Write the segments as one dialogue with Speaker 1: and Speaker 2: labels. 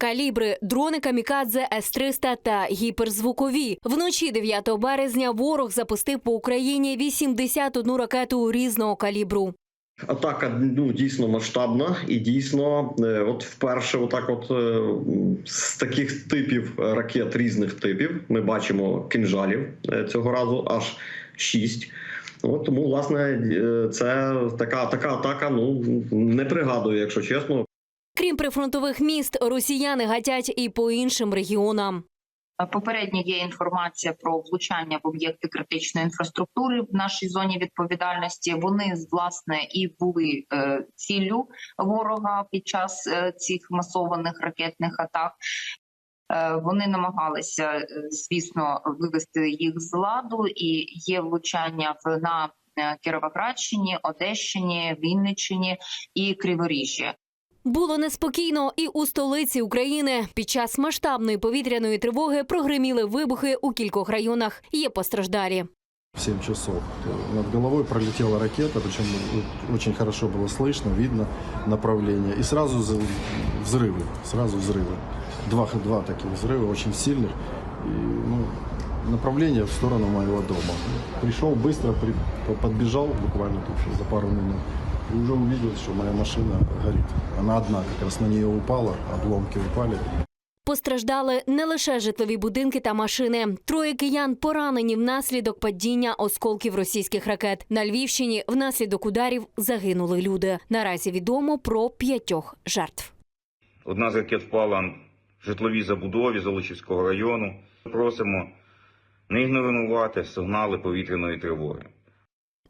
Speaker 1: Калібри, дрони камікадзе С-300 та гіперзвукові. Вночі 9 березня ворог запустив по Україні 81 ракету різного калібру.
Speaker 2: Атака ну дійсно масштабна і дійсно, е, от вперше, отак, от е, з таких типів ракет різних типів, ми бачимо кинжалів е, цього разу аж шість. От тому, власне, це така така атака. Ну не пригадую, якщо чесно.
Speaker 1: Крім прифронтових міст, росіяни гатять і по іншим регіонам.
Speaker 3: Попередньо є інформація про влучання в об'єкти критичної інфраструктури в нашій зоні відповідальності. Вони власне і були е, ціллю ворога під час е, цих масованих ракетних атак. Е, Вони намагалися, е, звісно, вивести їх з ладу, і є влучання в на е, Кіровоградщині, Одещині, Вінниччині і Криворіжжі.
Speaker 1: Було неспокійно і у столиці України. Під час масштабної повітряної тривоги прогреміли вибухи у кількох районах. Є постраждалі.
Speaker 4: В 7 часов над головой пролетела ракета, причем очень хорошо было слышно, видно направление. И сразу за- взрывы, сразу взрывы. Два, два таких взрыва, очень сильных. И, ну, направление в сторону моего дома. Пришел быстро, при- по- подбежал буквально тут за пару минут. И уже увидел, что моя машина горит. Она одна, как раз на нее упала, обломки упали.
Speaker 1: Постраждали не лише житлові будинки та машини. Троє киян поранені внаслідок падіння осколків російських ракет. На Львівщині внаслідок ударів загинули люди. Наразі відомо про п'ятьох жертв.
Speaker 5: Одна з ракет впала в житловій забудові Золочівського району. Просимо не ігнорувати сигнали повітряної тривоги.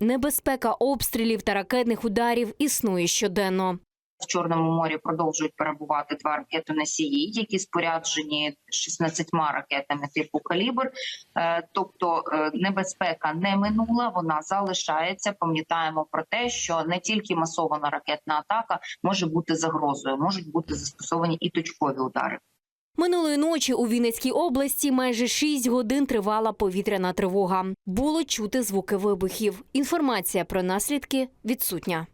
Speaker 1: Небезпека обстрілів та ракетних ударів існує щоденно.
Speaker 3: В Чорному морі продовжують перебувати два ракетоносії, які споряджені 16 ракетами типу калібр. Е, Тобто е, небезпека не минула, вона залишається. Пам'ятаємо про те, що не тільки масована ракетна атака може бути загрозою, можуть бути застосовані і точкові удари.
Speaker 1: Минулої ночі у Вінницькій області майже 6 годин тривала повітряна тривога. Було чути звуки вибухів. Інформація про наслідки відсутня.